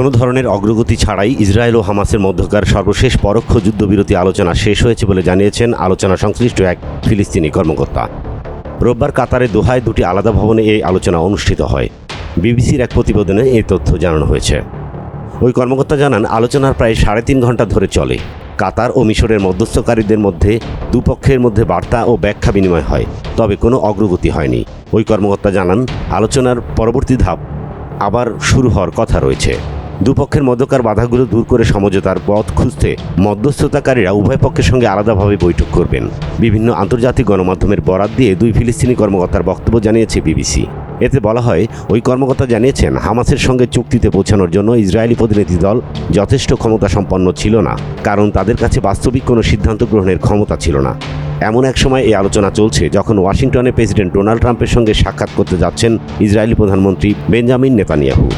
কোনো ধরনের অগ্রগতি ছাড়াই ইসরায়েল ও হামাসের মধ্যকার সর্বশেষ পরোক্ষ যুদ্ধবিরতি আলোচনা শেষ হয়েছে বলে জানিয়েছেন আলোচনা সংশ্লিষ্ট এক ফিলিস্তিনি কর্মকর্তা। রোববার কাতারে দোহায় দুটি আলাদা ভবনে এই আলোচনা অনুষ্ঠিত হয়। বিবিসির এক প্রতিবেদনে এই তথ্য জানানো হয়েছে। ওই কর্মকর্তা জানান, আলোচনার প্রায় সাড়ে তিন ঘণ্টা ধরে চলে। কাতার ও মিশরের মধ্যস্থকারীদের মধ্যে দুপক্ষের মধ্যে বার্তা ও ব্যাখ্যা বিনিময় হয়, তবে কোনো অগ্রগতি হয়নি। ওই কর্মকর্তা জানান, আলোচনার পরবর্তী ধাপ আবার শুরু হওয়ার কথা রয়েছে। দুপক্ষের মধ্যকার বাধাগুলো দূর করে সমঝোতার পথ খুঁজতে মধ্যস্থতাকারীরা উভয় পক্ষের সঙ্গে আলাদাভাবে বৈঠক করবেন। বিভিন্ন আন্তর্জাতিক গণমাধ্যমের বরাত দিয়ে দুই ফিলিস্তিনি কর্মকর্তার বক্তব্য জানিয়েছে বিবিসি। এতে বলা হয়, ওই কর্মকর্তা জানিয়েছেন, হামাসের সঙ্গে চুক্তিতে পৌঁছানোর জন্য ইসরায়েলি প্রতিনিধি দল যথেষ্ট ক্ষমতা সম্পন্ন ছিল না, কারণ তাদের কাছে বাস্তবিক কোনো সিদ্ধান্ত গ্রহণের ক্ষমতা ছিল না। এমন এক সময় এই আলোচনা চলছে যখন ওয়াশিংটনে প্রেসিডেন্ট ডোনাল্ড ট্রাম্পের সঙ্গে সাক্ষাৎ করতে যাচ্ছেন ইসরায়েলি প্রধানমন্ত্রী বেঞ্জামিন নেতানিয়াহু।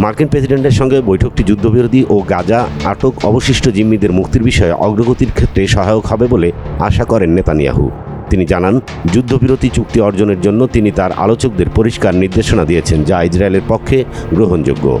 মার্কিন প্রেসিডেন্টের সঙ্গে বৈঠকটি যুদ্ধবিরোধী ও গাজা আটক অবশিষ্ট জিম্মিদের মুক্তির বিষয়ে অগ্রগতির ক্ষেত্রে সহায়ক হবে বলে আশা করেন নেতানিয়াহু। তিনি জানান, যুদ্ধবিরতি চুক্তি অর্জনের জন্য তিনি তার আলোচকদের পরিষ্কার নির্দেশনা দিয়েছেন যা ইসরায়েলের পক্ষে গ্রহণযোগ্য।